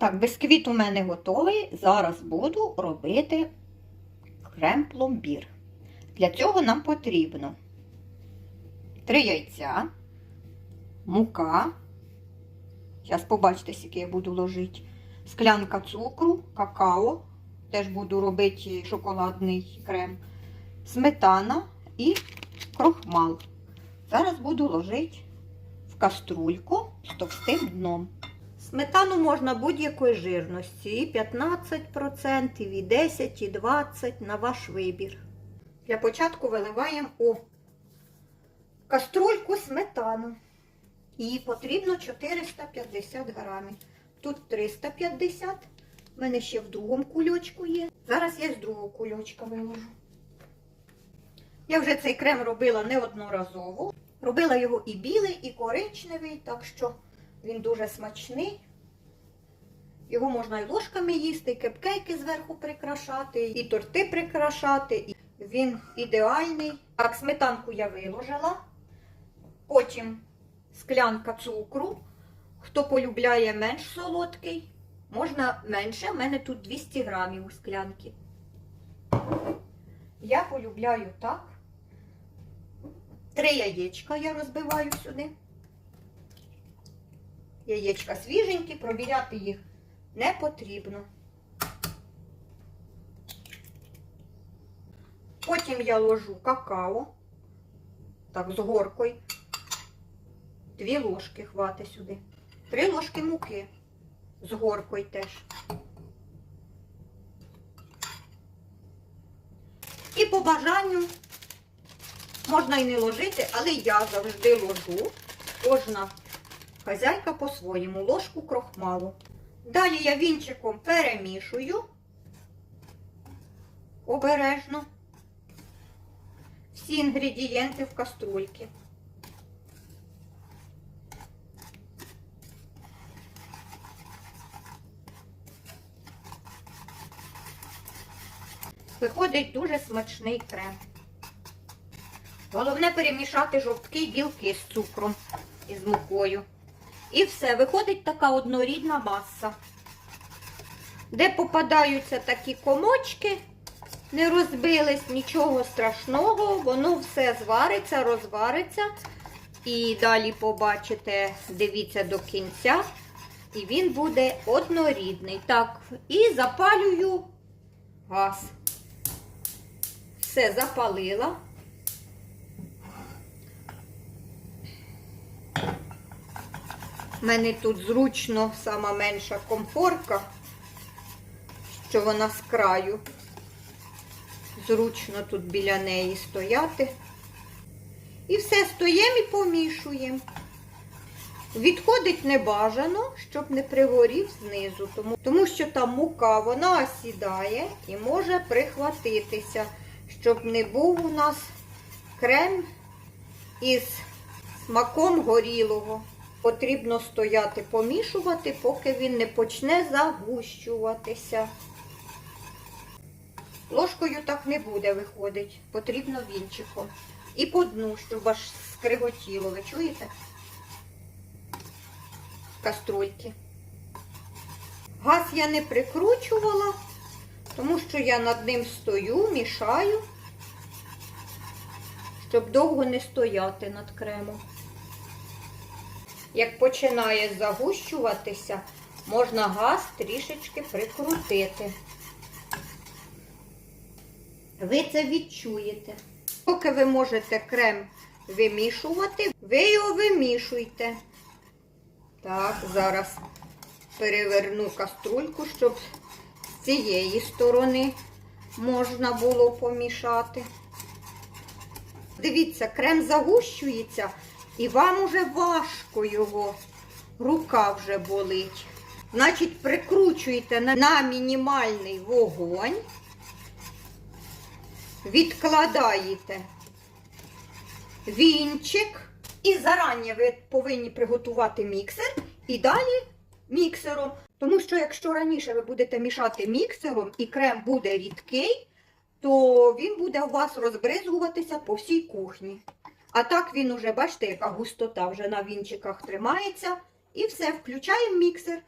Так, бисквіт у мене готовий. Зараз буду робити крем-пломбір. Для цього нам потрібно 3 яйця, мука. Зараз побачите, скільки я буду ложити. Склянка цукру, какао. Теж буду робити шоколадний крем, сметана і крохмал. Зараз буду ложити в каструльку з товстим дном. Сметану можна будь-якої жирності, і 15%, і 10, і 20% на ваш вибір. Для початку виливаємо у каструльку сметану. Її потрібно 450 грамів. Тут 350. У мене ще в другому кульочку є. Зараз я з другого кульочка виложу. Я вже цей крем робила неодноразово. Робила його і білий, і коричневий, так що він дуже смачний. Його можна і ложками їсти, і кепкейки зверху прикрашати, і торти прикрашати. Він ідеальний. Так, сметанку я виложила. Потім склянка цукру. Хто полюбляє менш солодкий, можна менше. У мене тут 200 грамів у склянки. Я полюбляю так. Три яєчка я розбиваю сюди. Яєчка свіженькі, провіряти їх не потрібно. Потім я ложу какао, так, з горкою. Дві ложки хвати сюди. Три ложки муки з горкою теж. І по бажанню можна і не ложити, але я завжди ложу. Кожна хазяйка по-своєму ложку крохмалу. Далі я вінчиком перемішую обережно всі інгредієнти в каструльки. Виходить дуже смачний крем. Головне перемішати жовтки білки з цукром і з мукою. І все, виходить така однорідна маса. Де попадаються такі комочки, не розбились, нічого страшного, воно все звариться, розвариться. І далі побачите, дивіться до кінця, і він буде однорідний. Так, і запалюю газ. Все запалила. У мене тут зручно сама менша комфорка, що вона з краю. Зручно тут біля неї стояти. І все стоїмо і помішуємо. Відходить небажано, щоб не пригорів знизу, тому, тому що там мука, вона осідає і може прихватитися, щоб не був у нас крем із смаком горілого. Потрібно стояти, помішувати, поки він не почне загущуватися. Ложкою так не буде виходить, потрібно вінчиком. І по дну, щоб аж скриготіло, ви чуєте? Каструльки. Газ я не прикручувала, тому що я над ним стою, мішаю, щоб довго не стояти над кремом. Як починає загущуватися, можна газ трішечки прикрутити. Ви це відчуєте. Поки ви можете крем вимішувати, ви його вимішуйте. Так, зараз переверну каструльку, щоб з цієї сторони можна було помішати. Дивіться, крем загущується, і вам уже важко його. Рука вже болить. Значить, прикручуєте на, мінімальний вогонь, відкладаєте вінчик. І зарані ви повинні приготувати міксер і далі міксером. Тому що якщо раніше ви будете мішати міксером і крем буде рідкий, то він буде у вас розбризгуватися по всій кухні. А так він уже, бачите, яка густота вже на вінчиках тримається. І все, включаємо міксер.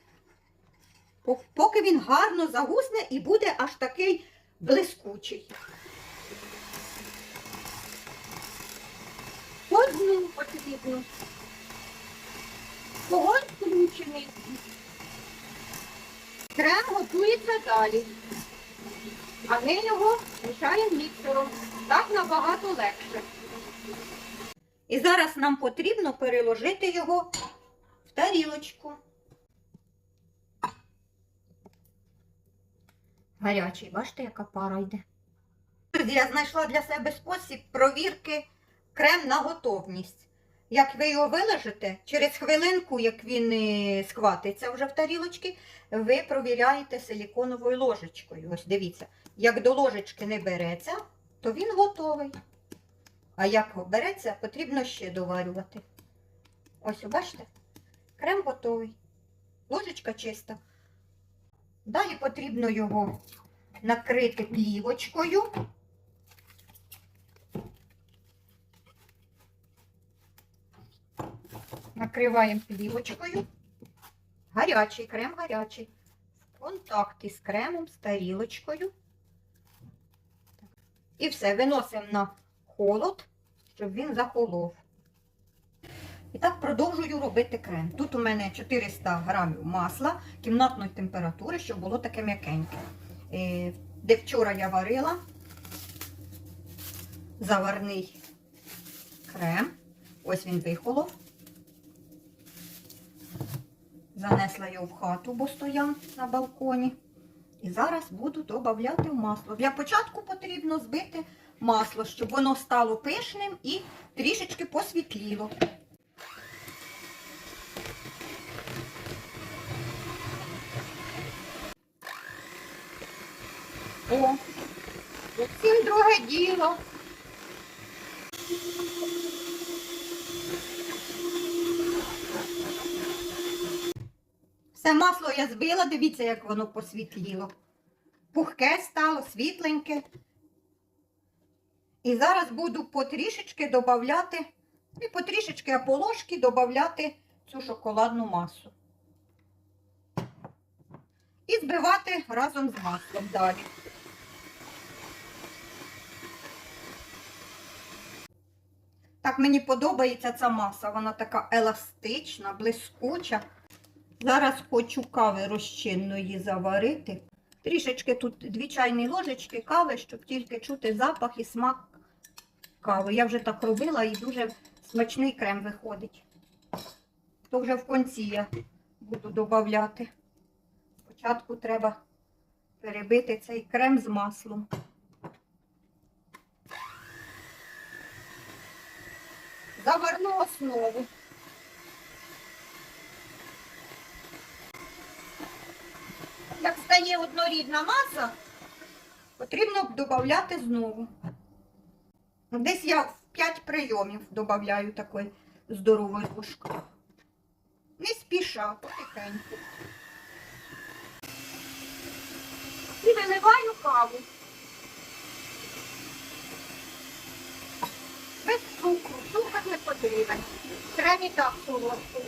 Поки він гарно загусне і буде аж такий блискучий. Одну потрібно. Вогонь включений. Крем готується далі. А ми його мішаємо міксером. Так набагато легше. І зараз нам потрібно переложити його в тарілочку. Гарячий, бачите, яка пара йде. Я знайшла для себе спосіб провірки крем на готовність. Як ви його виложите, через хвилинку, як він е, схватиться вже в тарілочки, ви провіряєте силіконовою ложечкою. Ось дивіться, як до ложечки не береться, то він готовий. А як береться, потрібно ще доварювати. Ось, бачите, крем готовий. Ложечка чиста. Далі потрібно його накрити плівочкою. Накриваємо плівочкою. Гарячий, крем гарячий. В контакт із кремом, з тарілочкою. І все, виносимо на холод, щоб він захолов. І так продовжую робити крем. Тут у мене 400 грамів масла кімнатної температури, щоб було таке м'якеньке. Е, Де вчора я варила заварний крем. Ось він вихолов. Занесла його в хату, бо стояв на балконі. І зараз буду додавати в масло. Для початку потрібно збити масло, щоб воно стало пишним і трішечки посвітліло. О, зовсім друге діло. Все масло я збила, дивіться, як воно посвітліло. Пухке стало, світленьке. І зараз буду потрішечки додавати, не потрішечки, а по ложки додавати цю шоколадну масу. І збивати разом з маслом далі. Так мені подобається ця маса, вона така еластична, блискуча. Зараз хочу кави розчинної заварити. Трішечки тут дві чайні ложечки кави, щоб тільки чути запах і смак кави. Я вже так робила і дуже смачний крем виходить. То вже в кінці я буду додавати. Спочатку треба перебити цей крем з маслом. Заварну основу. Як стає однорідна маса, потрібно додати знову. Десь я в 5 прийомів додаю такої здорової ложки. Не спіша, потихеньку. І виливаю каву. Без цукру, цукор не потрібен. Треба і так солодкий.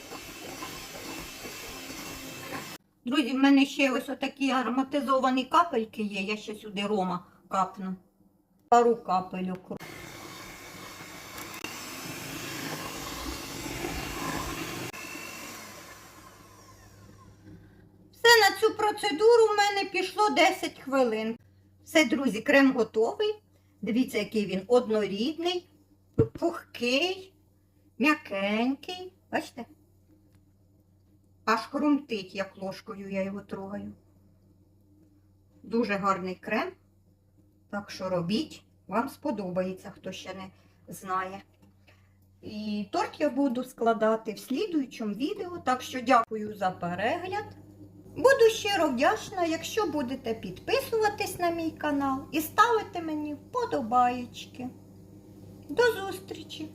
Друзі, в мене ще ось отакі ароматизовані капельки є. Я ще сюди рома капну. Пару капельок. Все на цю процедуру в мене пішло 10 хвилин. Все, друзі, крем готовий. Дивіться, який він однорідний, пухкий, м'якенький. Бачите? Аж хрумтить, як ложкою я його трогаю. Дуже гарний крем. Так що робіть, вам сподобається, хто ще не знає. І торт я буду складати в слідуючому відео. Так що дякую за перегляд. Буду щиро вдячна, якщо будете підписуватись на мій канал і ставити мені вподобаєчки. До зустрічі!